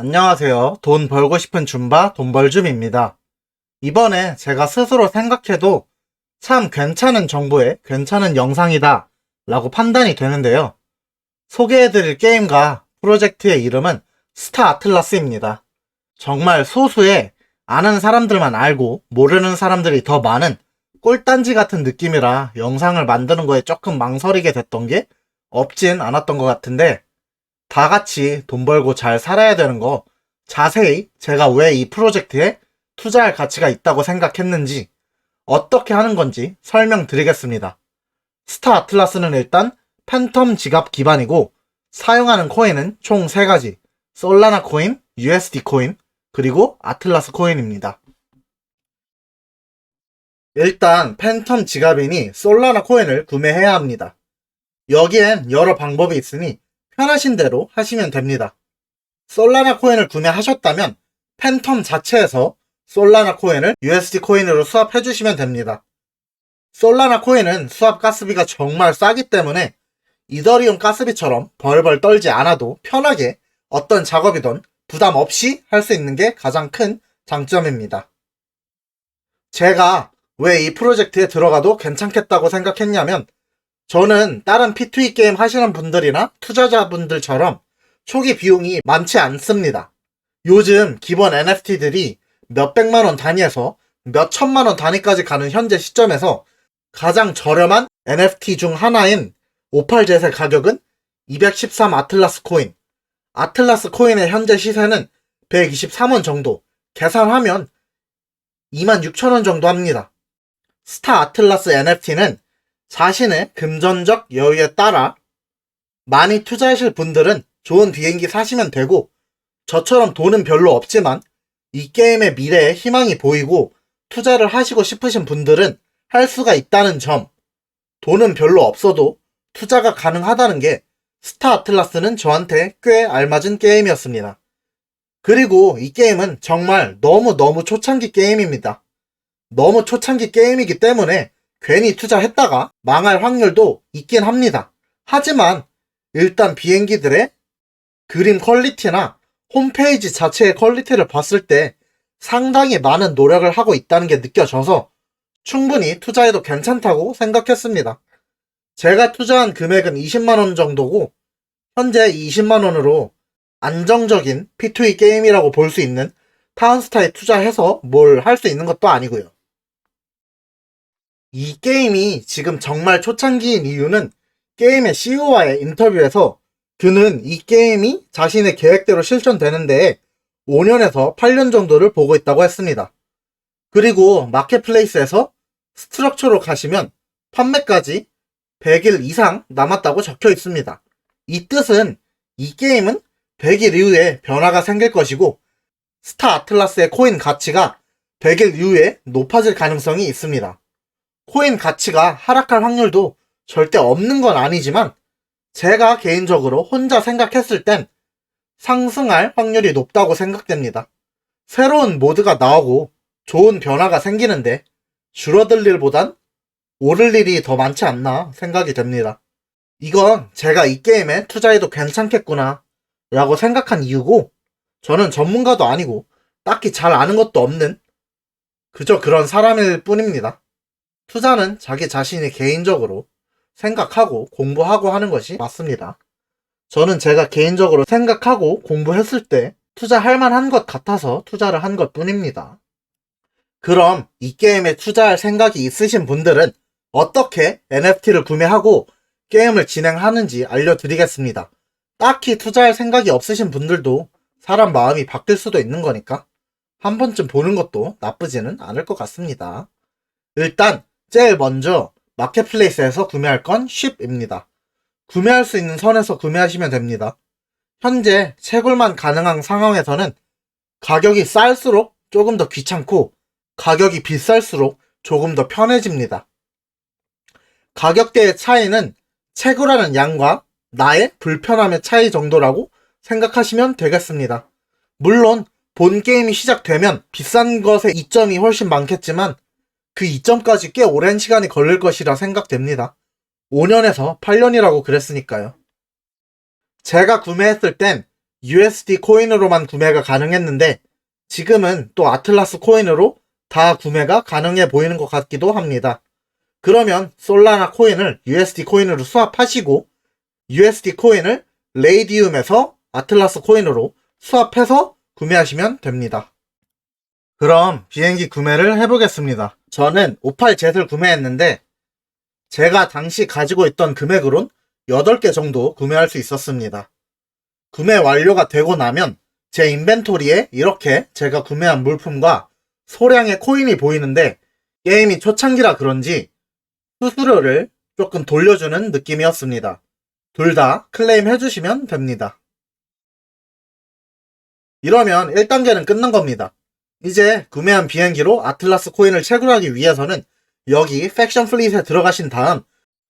안녕하세요. 돈 벌고 싶은 줌바 돈벌줌입니다. 이번에 제가 스스로 생각해도 참 괜찮은 정보에 괜찮은 영상이다 라고 판단이 되는데요. 소개해드릴 게임과 프로젝트의 이름은 스타 아틀라스입니다. 정말 소수의 아는 사람들만 알고 모르는 사람들이 더 많은 꿀단지 같은 느낌이라 영상을 만드는 거에 조금 망설이게 됐던 게 없진 않았던 것 같은데 다 같이 돈 벌고 잘 살아야 되는 거 자세히 제가 왜 이 프로젝트에 투자할 가치가 있다고 생각했는지 어떻게 하는 건지 설명드리겠습니다. 스타 아틀라스는 일단 팬텀 지갑 기반이고 사용하는 코인은 총 3가지 솔라나 코인, USD 코인, 그리고 아틀라스 코인입니다. 일단 팬텀 지갑이니 솔라나 코인을 구매해야 합니다. 여기엔 여러 방법이 있으니 편하신 대로 하시면 됩니다. 솔라나 코인을 구매하셨다면 팬텀 자체에서 솔라나 코인을 USD 코인으로 수합해 주시면 됩니다. 솔라나 코인은 수합 가스비가 정말 싸기 때문에 이더리움 가스비처럼 벌벌 떨지 않아도 편하게 어떤 작업이든 부담 없이 할 수 있는 게 가장 큰 장점입니다. 제가 왜 이 프로젝트에 들어가도 괜찮겠다고 생각했냐면 저는 다른 P2E 게임 하시는 분들이나 투자자분들처럼 초기 비용이 많지 않습니다. 요즘 기본 NFT들이 몇백만 원 단위에서 몇천만 원 단위까지 가는 현재 시점에서 가장 저렴한 NFT 중 하나인 58젯의 가격은 213 아틀라스 코인. 아틀라스 코인의 현재 시세는 123원 정도. 계산하면 26,000원 정도 합니다. 스타 아틀라스 NFT는 자신의 금전적 여유에 따라 많이 투자하실 분들은 좋은 비행기 사시면 되고 저처럼 돈은 별로 없지만 이 게임의 미래에 희망이 보이고 투자를 하시고 싶으신 분들은 할 수가 있다는 점 돈은 별로 없어도 투자가 가능하다는 게 스타 아틀라스는 저한테 꽤 알맞은 게임이었습니다. 그리고 이 게임은 정말 너무너무 초창기 게임입니다. 너무 초창기 게임이기 때문에 괜히 투자했다가 망할 확률도 있긴 합니다. 하지만 일단 비행기들의 그림 퀄리티나 홈페이지 자체의 퀄리티를 봤을 때 상당히 많은 노력을 하고 있다는 게 느껴져서 충분히 투자해도 괜찮다고 생각했습니다. 제가 투자한 금액은 20만원 정도고 현재 20만원으로 안정적인 P2E 게임이라고 볼 수 있는 타운스타에 투자해서 뭘 할 수 있는 것도 아니고요. 이 게임이 지금 정말 초창기인 이유는 게임의 CEO와의 인터뷰에서 그는 이 게임이 자신의 계획대로 실천되는데 5년에서 8년 정도를 보고 있다고 했습니다. 그리고 마켓플레이스에서 스트럭처로 가시면 판매까지 100일 이상 남았다고 적혀 있습니다. 이 뜻은 이 게임은 100일 이후에 변화가 생길 것이고 스타 아틀라스의 코인 가치가 100일 이후에 높아질 가능성이 있습니다. 코인 가치가 하락할 확률도 절대 없는 건 아니지만 제가 개인적으로 혼자 생각했을 땐 상승할 확률이 높다고 생각됩니다. 새로운 모드가 나오고 좋은 변화가 생기는데 줄어들 일보단 오를 일이 더 많지 않나 생각이 됩니다. 이건 제가 이 게임에 투자해도 괜찮겠구나 라고 생각한 이유고 저는 전문가도 아니고 딱히 잘 아는 것도 없는 그저 그런 사람일 뿐입니다. 투자는 자기 자신이 개인적으로 생각하고 공부하고 하는 것이 맞습니다. 저는 제가 개인적으로 생각하고 공부했을 때 투자할 만한 것 같아서 투자를 한 것 뿐입니다. 그럼 이 게임에 투자할 생각이 있으신 분들은 어떻게 NFT를 구매하고 게임을 진행하는지 알려드리겠습니다. 딱히 투자할 생각이 없으신 분들도 사람 마음이 바뀔 수도 있는 거니까 한 번쯤 보는 것도 나쁘지는 않을 것 같습니다. 일단 제일 먼저 마켓플레이스에서 구매할 건 쉽입니다. 구매할 수 있는 선에서 구매하시면 됩니다. 현재 채굴만 가능한 상황에서는 가격이 쌀수록 조금 더 귀찮고 가격이 비쌀수록 조금 더 편해집니다. 가격대의 차이는 채굴하는 양과 나의 불편함의 차이 정도라고 생각하시면 되겠습니다. 물론 본 게임이 시작되면 비싼 것의 이점이 훨씬 많겠지만 그 이점까지 꽤 오랜 시간이 걸릴 것이라 생각됩니다. 5년에서 8년이라고 그랬으니까요. 제가 구매했을 땐 USD 코인으로만 구매가 가능했는데 지금은 또 아틀라스 코인으로 다 구매가 가능해 보이는 것 같기도 합니다. 그러면 솔라나 코인을 USD 코인으로 수합하시고 USD 코인을 레이디움에서 아틀라스 코인으로 수합해서 구매하시면 됩니다. 그럼 비행기 구매를 해보겠습니다. 저는 58젯을 구매했는데 제가 당시 가지고 있던 금액으론 8개 정도 구매할 수 있었습니다. 구매 완료가 되고 나면 제 인벤토리에 이렇게 제가 구매한 물품과 소량의 코인이 보이는데 게임이 초창기라 그런지 수수료를 조금 돌려주는 느낌이었습니다. 둘 다 클레임 해주시면 됩니다. 이러면 1단계는 끝난 겁니다. 이제 구매한 비행기로 아틀라스 코인을 채굴하기 위해서는 여기 팩션 플릿에 들어가신 다음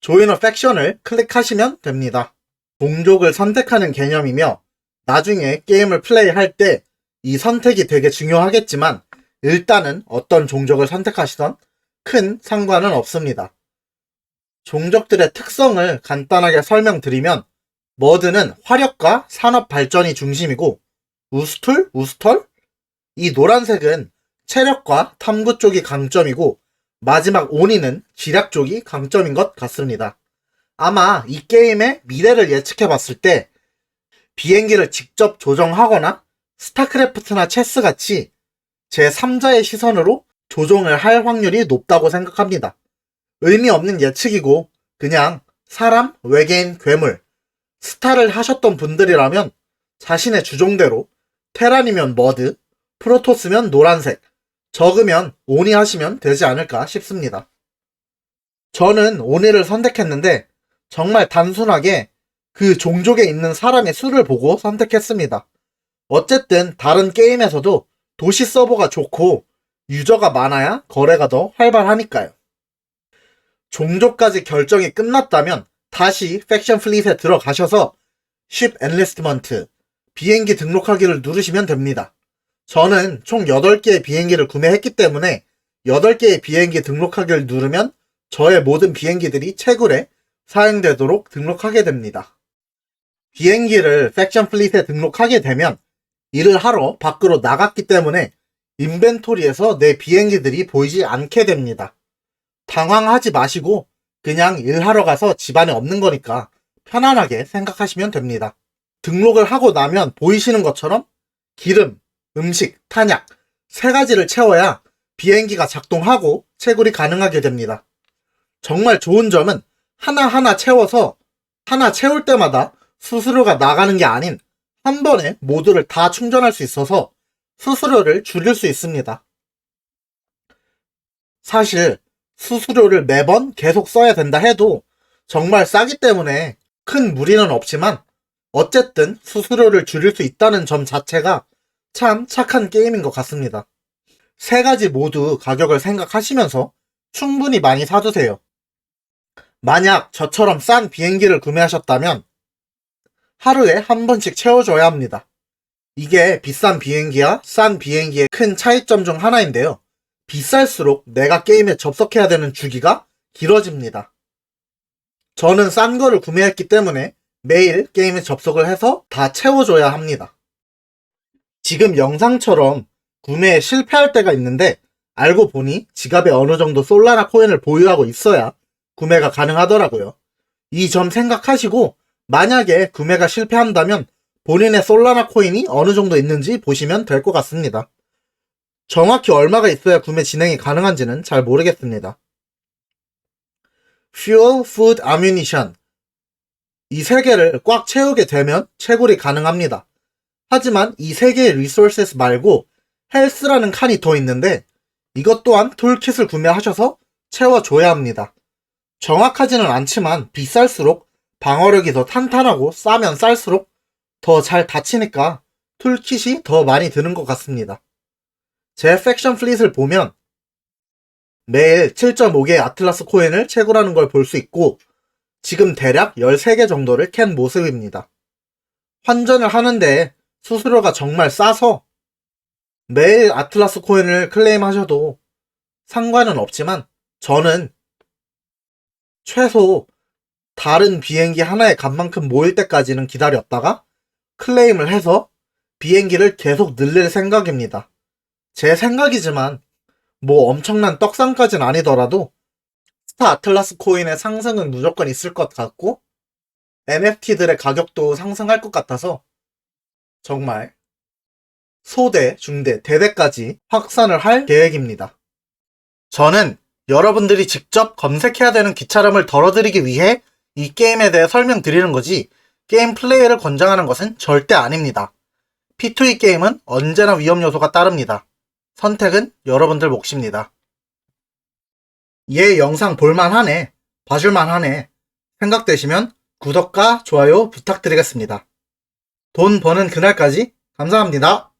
조이너 팩션을 클릭하시면 됩니다. 종족을 선택하는 개념이며 나중에 게임을 플레이할 때 이 선택이 되게 중요하겠지만 일단은 어떤 종족을 선택하시던 큰 상관은 없습니다. 종족들의 특성을 간단하게 설명드리면 머드는 화력과 산업 발전이 중심이고 우스툴, 우스털? 이 노란색은 체력과 탐구 쪽이 강점이고 마지막 오니는 지략 쪽이 강점인 것 같습니다. 아마 이 게임의 미래를 예측해 봤을 때 비행기를 직접 조정하거나 스타크래프트나 체스 같이 제 3자의 시선으로 조종을 할 확률이 높다고 생각합니다. 의미 없는 예측이고 그냥 사람, 외계인, 괴물, 스타를 하셨던 분들이라면 자신의 주종대로 테란이면 머드, 프로토스면 노란색, 적으면 오니 하시면 되지 않을까 싶습니다. 저는 오니를 선택했는데 정말 단순하게 그 종족에 있는 사람의 수를 보고 선택했습니다. 어쨌든 다른 게임에서도 도시 서버가 좋고 유저가 많아야 거래가 더 활발하니까요. 종족까지 결정이 끝났다면 다시 팩션 플릿에 들어가셔서 쉽 엔리스트먼트 비행기 등록하기를 누르시면 됩니다. 저는 총 8개의 비행기를 구매했기 때문에 8개의 비행기 등록하기를 누르면 저의 모든 비행기들이 채굴에 사용되도록 등록하게 됩니다. 비행기를 팩션 플릿에 등록하게 되면 일을 하러 밖으로 나갔기 때문에 인벤토리에서 내 비행기들이 보이지 않게 됩니다. 당황하지 마시고 그냥 일하러 가서 집안에 없는 거니까 편안하게 생각하시면 됩니다. 등록을 하고 나면 보이시는 것처럼 기름, 음식, 탄약 세 가지를 채워야 비행기가 작동하고 채굴이 가능하게 됩니다. 정말 좋은 점은 하나하나 채워서 하나 채울 때마다 수수료가 나가는 게 아닌 한 번에 모두를 다 충전할 수 있어서 수수료를 줄일 수 있습니다. 사실 수수료를 매번 계속 써야 된다 해도 정말 싸기 때문에 큰 무리는 없지만 어쨌든 수수료를 줄일 수 있다는 점 자체가 참 착한 게임인 것 같습니다. 세 가지 모두 가격을 생각하시면서 충분히 많이 사두세요. 만약 저처럼 싼 비행기를 구매하셨다면 하루에 한 번씩 채워줘야 합니다. 이게 비싼 비행기와 싼 비행기의 큰 차이점 중 하나인데요. 비쌀수록 내가 게임에 접속해야 되는 주기가 길어집니다. 저는 싼 거를 구매했기 때문에 매일 게임에 접속을 해서 다 채워줘야 합니다. 지금 영상처럼 구매에 실패할 때가 있는데 알고 보니 지갑에 어느 정도 솔라나 코인을 보유하고 있어야 구매가 가능하더라고요. 이 점 생각하시고 만약에 구매가 실패한다면 본인의 솔라나 코인이 어느 정도 있는지 보시면 될 것 같습니다. 정확히 얼마가 있어야 구매 진행이 가능한지는 잘 모르겠습니다. Fuel, Food, Ammunition 이 세 개를 꽉 채우게 되면 채굴이 가능합니다. 하지만 이 세 개의 리소스스 말고 헬스라는 칸이 더 있는데 이것 또한 툴킷을 구매하셔서 채워줘야 합니다. 정확하지는 않지만 비쌀수록 방어력이 더 탄탄하고 싸면 쌀수록 더 잘 다치니까 툴킷이 더 많이 드는 것 같습니다. 제 팩션 플릿을 보면 매일 7.5개의 아틀라스 코인을 채굴하는 걸 볼 수 있고 지금 대략 13개 정도를 캔 모습입니다. 환전을 하는데 수수료가 정말 싸서 매일 아틀라스 코인을 클레임하셔도 상관은 없지만 저는 최소 다른 비행기 하나의 값만큼 모일 때까지는 기다렸다가 클레임을 해서 비행기를 계속 늘릴 생각입니다. 제 생각이지만 뭐 엄청난 떡상까진 아니더라도 스타 아틀라스 코인의 상승은 무조건 있을 것 같고 NFT들의 가격도 상승할 것 같아서 정말 소대, 중대, 대대까지 확산을 할 계획입니다. 저는 여러분들이 직접 검색해야 되는 귀찮음을 덜어드리기 위해 이 게임에 대해 설명드리는 거지 게임 플레이를 권장하는 것은 절대 아닙니다. P2E 게임은 언제나 위험 요소가 따릅니다. 선택은 여러분들 몫입니다. 얘 영상 볼만하네, 봐줄만하네 생각되시면 구독과 좋아요 부탁드리겠습니다. 돈 버는 그날까지 감사합니다.